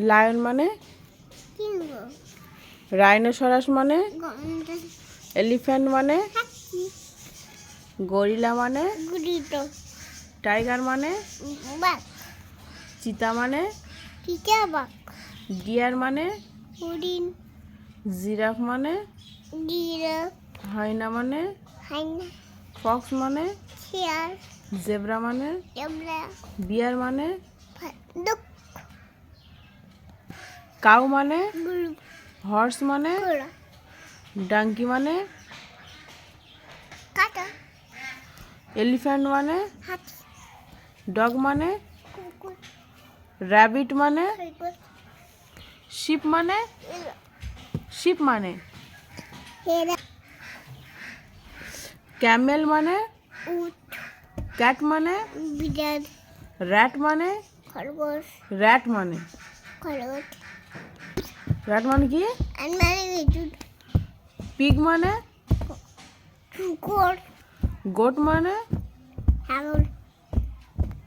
Lion মানে? Rhinoceros মানে? Elephant মানে? গরিলা মানে? টাইগার মানে? চিতা মানে? ডিয়ার মানে? জিরাফ মানে? হাইনা মানে? ফক্স মানে? জেব্রা মানে? বিয়ার মানে? কাউ মানে? হর্স মানে? ডাঙ্কি মানে? এলিফ্যান্ট মানে? ডগ মানে? র্যাবিট মানে? শিপ মানে? শিপ মানে? ক্যামেল মানে? ক্যাট মানে? র্যাট মানে? র্যাট মানে? খরগোশ। র্যাট মানে কি? পিগ মানে? গোট মানে?